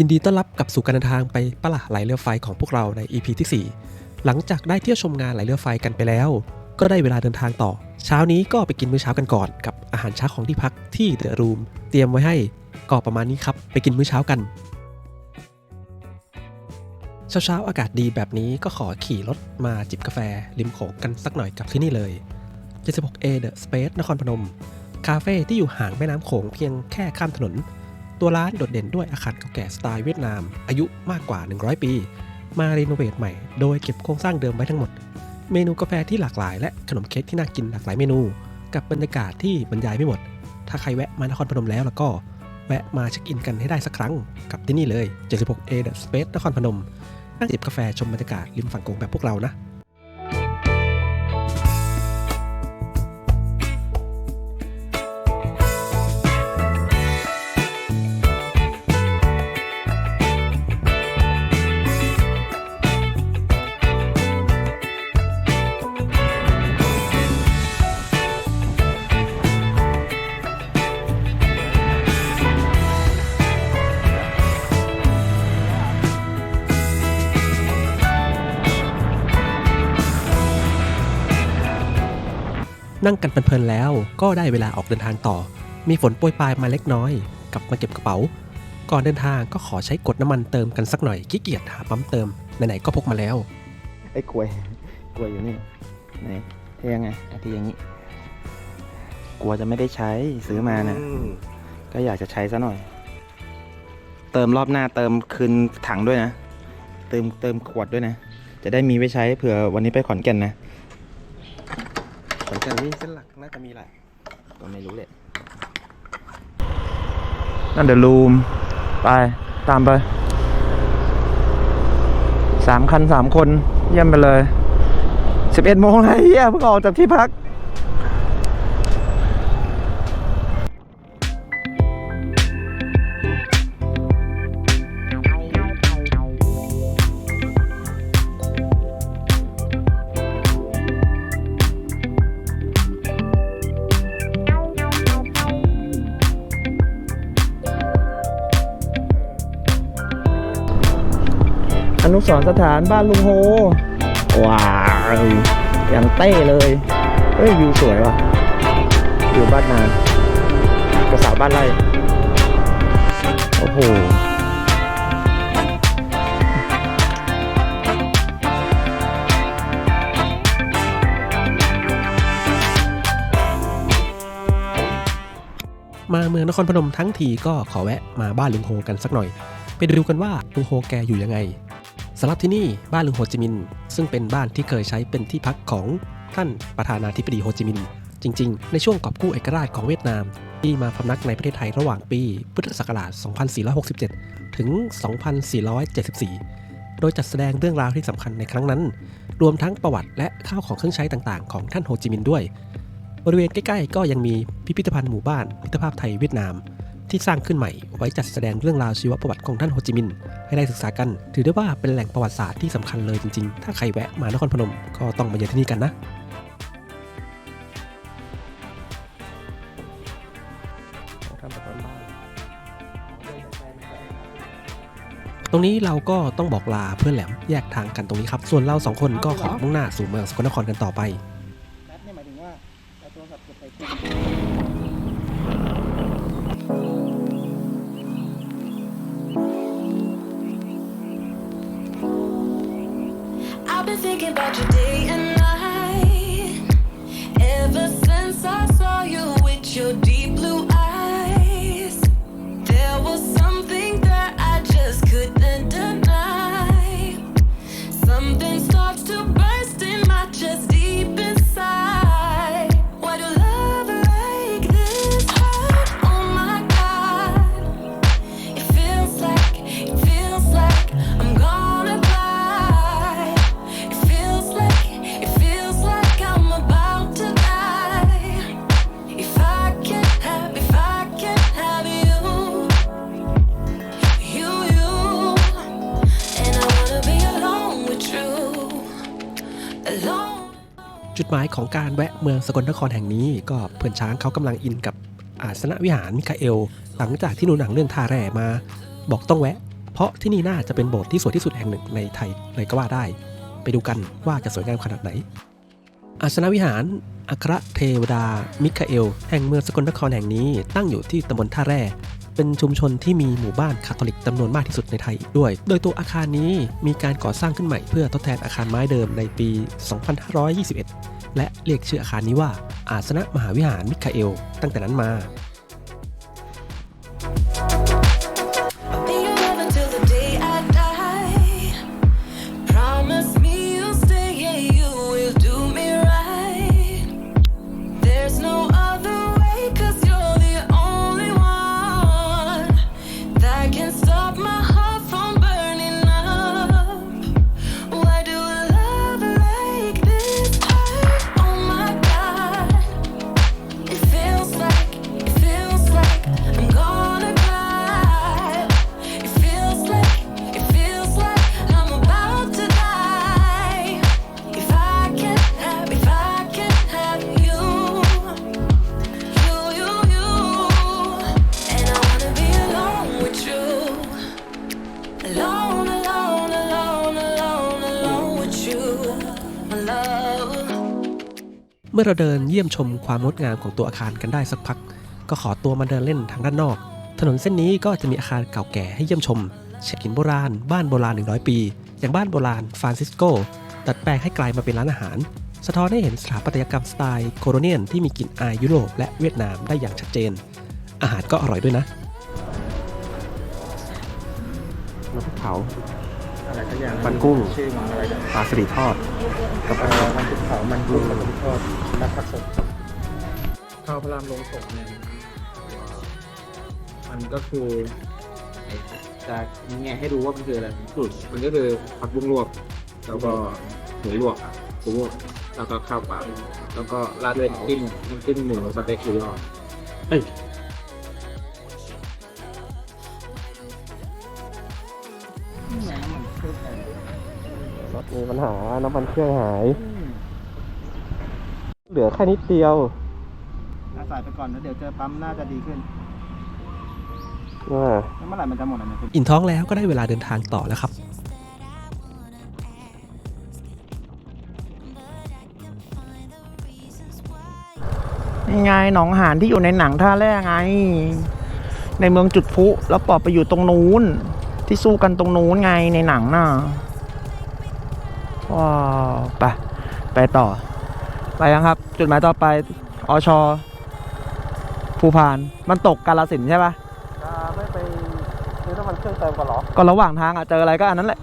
ยินดีต้อนรับกับสู่การเดินทางไปปะละไหลเรือไฟของพวกเราใน EP ที่ 4 หลังจากได้เที่ยวชมงานไหลเรือไฟกันไปแล้ว ก็ได้เวลาเดินทางต่อ เช้านี้ก็ไปกินมื้อเช้ากันก่อน กับอาหารเช้าของที่พักที่เดอะรูมเตรียมไว้ให้ก็ประมาณนี้ครับ ไปกินมื้อเช้ากันเช้าๆอากาศดีแบบนี้ก็ขอขี่รถมาจิบกาแฟ ริมโขงกันสักหน่อยกับที่นี่เลย 76A The Space นครพนม คาเฟ่ที่อยู่ห่างแม่น้ำโขงเพียงแค่ข้ามถนน ตัวร้านโดดเด่นด้วยอาคารเก่าแก่สไตล์เวียดนาม อายุมากกว่า 100 ปี มารีโนเวทใหม่ โดยเก็บโครงสร้างเดิมไว้ทั้งหมด เมนูกาแฟที่หลากหลาย และขนมเค้กที่น่ากินหลากหลายเมนู กับบรรยากาศที่บรรยายไม่หมด ถ้าใครแวะมานครพนมแล้วแล้วก็ แวะมาเช็คอินกันให้ได้สักครั้ง กับที่นี่เลย 76A The Space นครพนม นั่งจิบกาแฟชมบรรยากาศริมฝั่งโขงแบบพวกเรานะ นั่งกันเพลินๆแล้ว ก็ได้เวลาออกเดินทางต่อ มีฝนโปรยปลายมาเล็กน้อย กลับมาเก็บกระเป๋า ก่อนเดินทางก็ขอใช้กดน้ำมันเติมกันสักหน่อยขี้เกียจหาปั๊มเติมไหนๆก็พกมาแล้ว ไอ้กลวยกลวยอยู่นี่ไหนเทยังไงอทีอย่างนี้ กลัวจะไม่ได้ใช้ซื้อมานะก็อยากจะใช้ซะหน่อย เติมรอบหน้าเติมคืนถังด้วยนะ เติมเติมขวดด้วยนะ จะได้มีไว้ใช้เผื่อวันนี้ไปขอนแก่นนะ ขอนแก่นนี่เส้นหลักน่าจะมีแหละก็ไม่รู้เลยนั่นเดอะรูม ไปตามไปสามคันสามคน เยี่ยมไปเลยสิบเอ็ดโมงแล้วเฮียเพิ่งออกจากที่พัก อนสรณ์สถานบ้านลุงโฮ ว้าวอย่างเต้เลย เฮ้ยวิวสวยว่ะอยู่บ้านนานกระสาบ้านไร่โอ้โหมาเมืองนครพนมทั้งทีก็ขอแวะมาบ้านลุงโฮกันสักหน่อย ไปดูกันว่าลุงโฮแกอยู่ยังไง สำหรับที่นี่บ้านลุงโฮจิมินห์ซึ่งเป็นบ้านที่เคยใช้เป็นที่พักของท่านประธานาธิบดีโฮจิมินห์จริง ๆ ในช่วงกอบกู้เอกราชของเวียดนาม ที่มาพำนักในประเทศไทยระหว่างปีพุทธศักราช 2467 ถึง 2474 โดยจัดแสดงเรื่องราวที่สำคัญในครั้งนั้น รวมทั้งประวัติและข้าวของเครื่องใช้ต่างๆ ของท่านโฮจิมินห์ด้วย บริเวณใกล้ ๆ ก็ยังมีพิพิธภัณฑ์หมู่บ้านมิตรภาพไทยเวียดนาม ที่สร้างขึ้นใหม่ไว้จัดแสดงเรื่องราวชีวประวัติของท่านโฮจิมินห์ให้ได้ศึกษากัน ถือได้ว่าเป็นแหล่งประวัติศาสตร์ที่สำคัญเลยจริงๆ ถ้าใครแวะมานครพนมก็ต้องมาเยือนที่นี่กันนะตรงนี้เราก็ต้องบอกลาเพื่อนแหลมแยกทางกันตรงนี้ครับ ส่วนเราสองคนก็ขอมุ่งหน้าสู่เมืองสกลนครกันต่อไป I've been thinking about you day and night. Ever since I saw you with your ของการแวะเมืองสกลนครแห่งนี้ ก็เพื่อนช้างเขากำลังอินกับอาสนะวิหารมิคาเอล หลังจากที่ดูหนังเรื่องท่าแร่มา บอกต้องแวะ เพราะที่นี่น่าจะเป็นโบสถ์ที่สวยที่สุดแห่งหนึ่งในไทยเลยก็ว่าได้ ไปดูกันว่าจะสวยงามขนาดไหน อาสนะวิหารอัครเทวดามิคาเอล แห่งเมืองสกลนครแห่งนี้ ตั้งอยู่ที่ตำบลท่าแร่ เป็นชุมชนที่มีหมู่บ้านคาทอลิกจำนวนมากที่สุดในไทยอีกด้วย โดยตัวอาคารนี้มีการก่อสร้างขึ้นใหม่เพื่อทดแทนอาคารไม้เดิมในปี 2521 และเรียกชื่ออาคารนี้ว่า อาสนะมหาวิหารมิคาเอล ตั้งแต่นั้นมา มื่อเราเดินเยี่ยมชมความงดงามของตัวอาคารกันได้สักพัก ก็ขอตัวมาเดินเล่นทางด้านนอก ถนนเส้นนี้ก็จะมีอาคารเก่าแก่ให้เยี่ยมชมเช่นหินโบราณ บ้านโบราณ 100 ปี อย่างบ้านโบราณฟรานซิสโกดัดแปลงให้กลายมาเป็นร้านอาหาร สะท้อนให้เห็นสถาปัตยกรรมสไตล์โคโรเนียนที่มีกลิ่นอายยุโรปและเวียดนามได้อย่างชัดเจน อาหารก็อร่อยด้วยนะน้ำพริกเผา อะไรสักอย่างมันกุ้ง ชื่อมันอะไรกันปลาสลิดทอดกับเอ่อมันกุ้งเผามันกุ้งกับมันทอดน้ำผักสดข้าวพระรามลงศพเนี่ยมันก็คือจะแงะให้ดูว่ามันคืออะไรสูตรมันก็คือผักบุ้งลวก แล้วก็หมูลวกอะหมูลวกแล้วก็ข้าวเปล่าแล้วก็ราดด้วยน้ำจิ้มน้ำจิ้มหมูสเต็กหรือว่าเอ้ย ปัญหาน้ำมันเครื่องหาย เหลือแค่นิดเดียวอาศัยไปก่อนแล้วเดี๋ยวเจอปั๊มน่าจะดีขึ้นว่าแล้วเมื่อไหร่มันจะหมดอะเนี่ยอิ่มท้องแล้วก็ได้เวลาเดินทางต่อแล้วครับ นี่ไงหนองหานที่อยู่ในหนังท่าแร่ไง ในเมืองจุดพลุแล้วปอบไปอยู่ตรงนู้น ที่สู้กันตรงนู้นไงในหนังน่ะ ว้าวไปไปต่อ ไปยังครับ จุดหมายต่อไปอชภูพาน มันตกกาลสินธุ์ใช่ปะไม่ไปซื้อน้ำมันเครื่องเติมก่อนหรอ ก็ระหว่างทางอะเจออะไรก็อันนั้นแหละ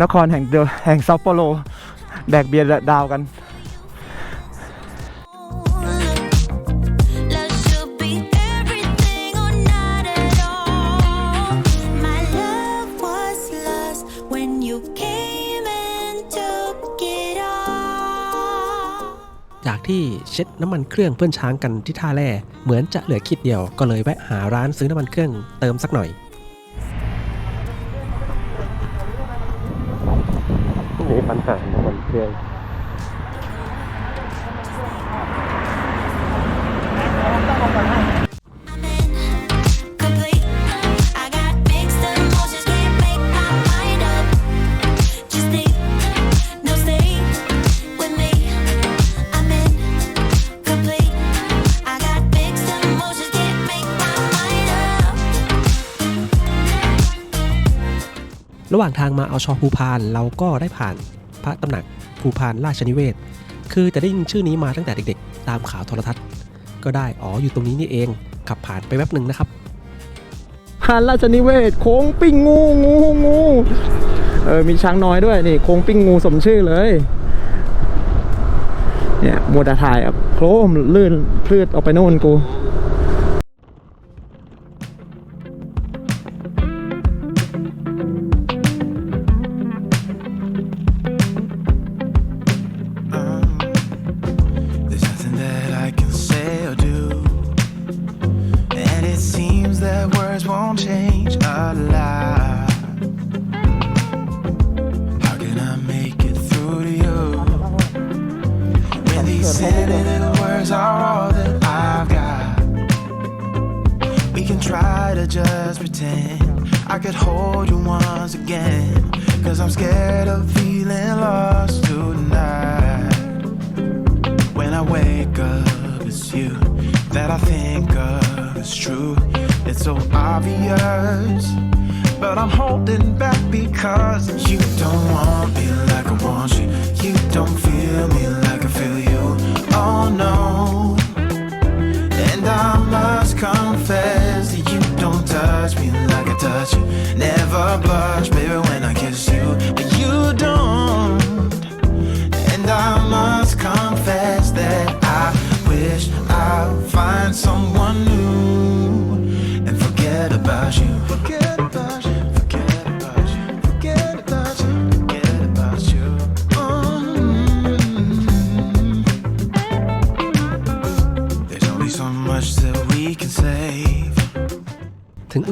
นครแห่งเดียวแห่งซัปโปโรแดกเบียร์ดาวกัน จากที่เช็ดน้ำมันเครื่องเพื่อนช้างกันที่ท่าแร่เหมือนจะเหลือคิดเดียวก็เลยแวะหาร้านซื้อน้ำมันเครื่องเติมสักหน่อย ถ่ายมันเครื่งระหว่างทางมาเอาชอภูพานเราก็ได้ผ่าน พระตำหนักภูพานราชนิเวศ คือจะได้ยินชื่อนี้มาตั้งแต่เด็กๆ ตามข่าวโทรทัศน์ ก็ได้ อ๋อ อยู่ตรงนี้นี่เอง ขับผ่านไปแป๊บหนึ่งนะครับหานราชนิเวศ โค้งปิ้งงูงูงูเออ มีช้างน้อยด้วยนี่โค้งปิ้งงูสมชื่อเลย เนี่ยมัวแต่ถ่ายอะโครมลื่นพลืดออกไปโน่นกู just pretend I could hold you once again. Cause I'm scared of feeling lost tonight. When I wake up, it's you that I think of. It's true, it's so obvious. But I'm holding back because you don't want me like I want you. You don't feel me like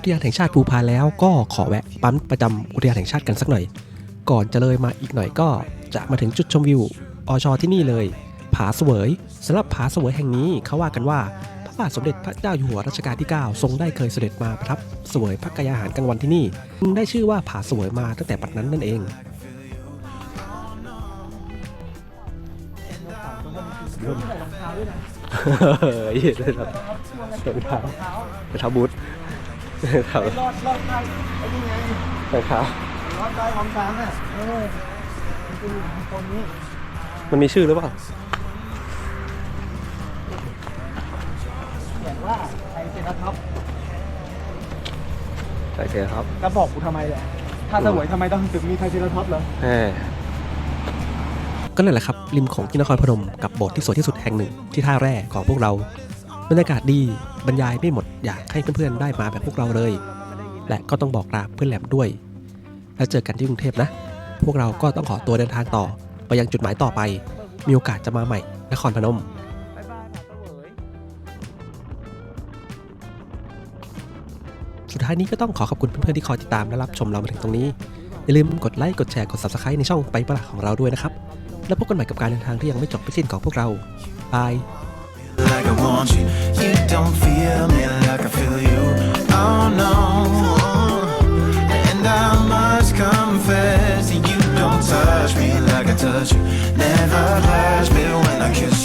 อุทยานแห่งชาติภูพานแล้วก็ขอแวะปั๊มประจำอุทยานแห่งชาติกันสักหน่อย ก่อนจะเลยมาอีกหน่อยก็จะมาถึงจุดชมวิวอชอที่นี่เลย ผาเสวยสำหรับผาเสวยแห่งนี้เขาว่ากันว่าพระบาทสมเด็จพระเจ้าอยู่หัวรัชกาลที่ 9 ทรงได้เคยเสด็จมาประทับเสวยพระกายอาหารกลางวันที่นี่จึงได้ชื่อว่าผาเสวยมาตั้งแต่ปัจนั้นนั่นเองเฮ้ยได้ครับรองเท้ารองเท้าบูท รองเท้ารอดรอดได้ไอ้นี่ไงรองเท้ารอดได้ของช้างอะเออมันคือคนนี้มันมีชื่อหรือเปล่าเขียนว่าไทยเซนท็อปใช่ครับแล้วบอกกูทำไมแหละถ้าสวยทำไมต้องถึงมีไทยเซนท็อปเหรอแหมก็นั่นแหละครับ ริมของที่นครพนมกับโบสถ์ที่สวยที่สุดแห่งหนึ่งที่ท่าแร่ของพวกเราบรรยากาศดี บรรยายไม่หมดอยากให้เพื่อนๆได้มาแบบพวกเราเลย และก็ต้องบอกลาเพื่อนแหลมด้วย แล้วเจอกันที่กรุงเทพนะ พวกเราก็ต้องขอตัวเดินทางต่อ ไปยังจุดหมายต่อไป มีโอกาสจะมาใหม่ นครพนมสุดท้ายนี้ก็ต้องขอขอบคุณเพื่อนๆที่คอยติดตามและรับชมเรามาถึงตรงนี้ อย่าลืมกดไลค์ กดแชร์ กด subscribe ในช่องไปประหลาของเราด้วยนะครับ แล้วพบกันใหม่กับการเดินทางที่ยังไม่จบไม่สิ้นของพวกเราบาย like I want you. You don't feel me like I feel you. Oh no. And I must confess, you don't touch me like I touch you. Never touch me when I kiss you.